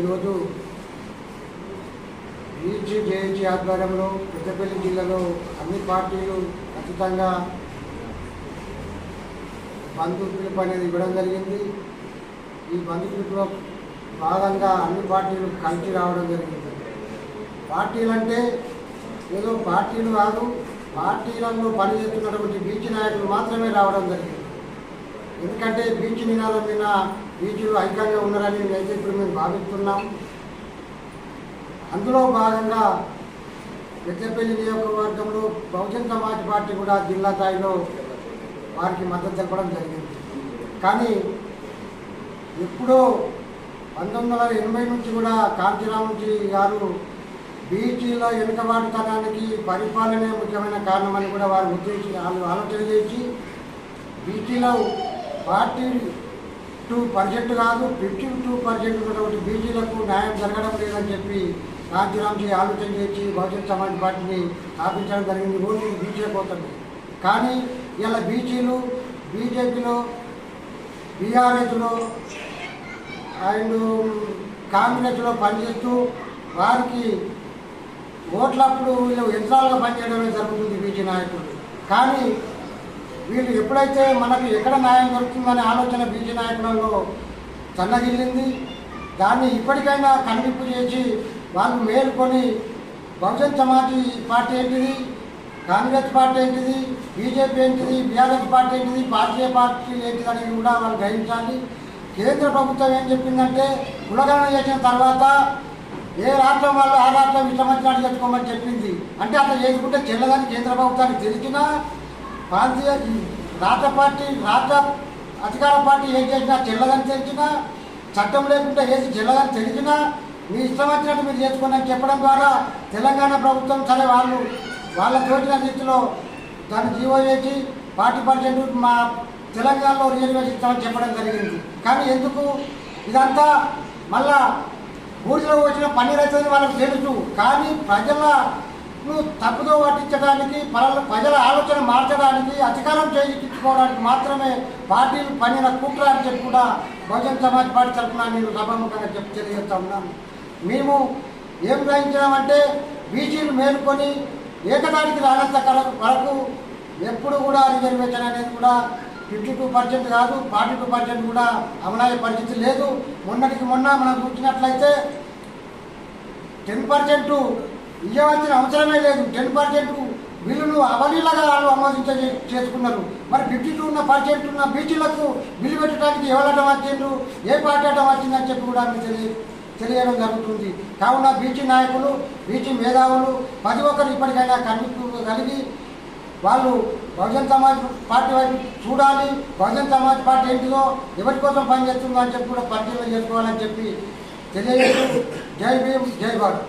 ఈరోజు ఈజీ జేఏజీ ఆధ్వర్యంలో పెద్దపల్లి జిల్లాలో అన్ని పార్టీలు ఖచ్చితంగా బంధు పిలుపు అనేది ఇవ్వడం జరిగింది. ఈ బంధు పిలుపులో భాగంగా అన్ని పార్టీలు కలిసి రావడం జరిగింది. పార్టీలు అంటే ఏదో పార్టీలు కాదు పార్టీలలో పనిచేస్తున్నటువంటి బీచ్ నాయకులు మాత్రమే రావడం జరిగింది. ఎందుకంటే బీచ్ నినాల మీద బీచ్లు ఐక్యంగా ఉన్నారని అయితే ఇప్పుడు మేము భావిస్తున్నాం. అందులో భాగంగా పెద్దపల్లి నియోజకవర్గంలో బహుజన్ సమాజ్ పార్టీ కూడా జిల్లా స్థాయిలో వారికి మద్దతు తెలపడం జరిగింది. కానీ ఎప్పుడో పంతొమ్మిది వందల ఎనభై నుంచి కూడా కాంతిరాముజీ గారు బీచీల వెనుకబాటుతనానికి పరిపాలనే ముఖ్యమైన కారణమని కూడా వారు ఉద్దేశించి వాళ్ళు ఆలోచన చేసి బీచీలో ఫార్టీ టూ పర్సెంట్ కాదు ఫిఫ్టీ టూ పర్సెంట్ ఉన్నటువంటి బీసీలకు న్యాయం జరగడం లేదని చెప్పి కాంతిరామ్జీ ఆలోచన చేసి బహుజన్ సమాజ్ పార్టీని స్థాపించడం జరిగింది. ఓన్లీ బీజే పోతుంది కానీ ఇలా బీసీలు బీజేపీలో బీఆర్ఎస్లో అండ్ కాంగ్రెస్లో పనిచేస్తూ వారికి ఓట్లప్పుడు వీళ్ళు యంత్రాలుగా పనిచేయడమే జరుగుతుంది బీజీ నాయకులు. కానీ వీళ్ళు ఎప్పుడైతే మనకు ఎక్కడ న్యాయం దొరుకుతుందనే ఆలోచన బీజీ నాయకులలో సన్నగిల్లింది దాన్ని ఇప్పటికైనా కనువిప్పు చేసి వాళ్ళు మేలుకొని బహుజన్ సమాజ్ పార్టీ ఏంటిది? కాంగ్రెస్ పార్టీ ఏంటిది? బీజేపీ ఏంటిది? బీఆర్ఎస్ పార్టీ ఏంటిది? భారతీయ పార్టీ ఏంటిది అనేది కూడా వాళ్ళు గ్రహించాలి. కేంద్ర ప్రభుత్వం ఏం చెప్పిందంటే కులగణన చేసిన తర్వాత ఏ రాష్ట్రం వాళ్ళు ఆ రాష్ట్రం ఇష్టం చెప్పుకోమని చెప్పింది. అంటే అట్లా చేసుకుంటే చెల్లదని కేంద్ర ప్రభుత్వానికి తెలిసినా ప్రాంతీయ రాష్ట్ర పార్టీ రాష్ట్ర అధికార పార్టీ ఏం చేసినా చెల్లదని తెలిసినా చట్టం లేకుండా ఏది చెల్లదని తెలిసినా మీ ఇష్టం వచ్చినట్టు మీరు చేసుకోండి చెప్పడం ద్వారా తెలంగాణ ప్రభుత్వం సరే వాళ్ళు వాళ్ళ తోచిన రీతిలో దాన్ని జీవో చేసి పార్టీ పర్సెంట్ మా తెలంగాణలో రిజర్వేషన్ ఇస్తామని చెప్పడం జరిగింది. కానీ ఎందుకు? ఇదంతా మళ్ళా ఊరిలో వచ్చిన పని అవుతుంది వాళ్ళకి తెలుసు. కానీ ప్రజల తప్పుదో పట్టించడానికి ప్రజల ప్రజల ఆలోచన మార్చడానికి అధికారం చేయించుకోవడానికి మాత్రమే పార్టీలు పనిన కుట్ర అని చెప్పి కూడా బహుజన్ సమాజ్ పార్టీ తరఫున నేను సభాముఖంగా చెప్పి తెలియజేస్తా ఉన్నాను మేము ఏం గ్రహించినామంటే బీసీలు మేలుకొని ఏకదానికి రానంత వరకు ఎప్పుడు కూడా రిజర్వేషన్ అనేది కూడా ఫిఫ్టీ టూ పర్సెంట్ కాదు ఫార్టీ టూ పర్సెంట్ కూడా అమలయ్యే పరిస్థితి లేదు. మొన్నటికి మొన్న మనం చూసినట్లయితే టెన్ పర్సెంట్ ఇవ్వవలసిన అవసరమే లేదు. టెన్ పర్సెంట్ బిల్లును అవలీలగా వాళ్ళు ఆమోదించ చేసుకున్నారు. మరి ఫిఫ్టీ టూ ఉన్న పర్సెంట్ ఉన్న బీసీలకు బిల్లు పెట్టడానికి ఎవరటం వచ్చిండ్రు? ఏ పార్టీ అటం వచ్చిందని చెప్పి కూడా మీకు తెలియ తెలియడం జరుగుతుంది. కావున బీసీ నాయకులు బీసీ మేధావులు ప్రతి ఒక్కరు ఇప్పటికైనా కనిపి కలిగి వాళ్ళు బహుజన్ సమాజ్ పార్టీ వైపు చూడాలి. బహుజన్ సమాజ్ పార్టీ ఏంటిదో ఎవరి కోసం పనిచేస్తుందో అని చెప్పి కూడా పరిశీలన చేసుకోవాలని చెప్పి తెలియజేస్తూ జై భీమ్ జై భారత్.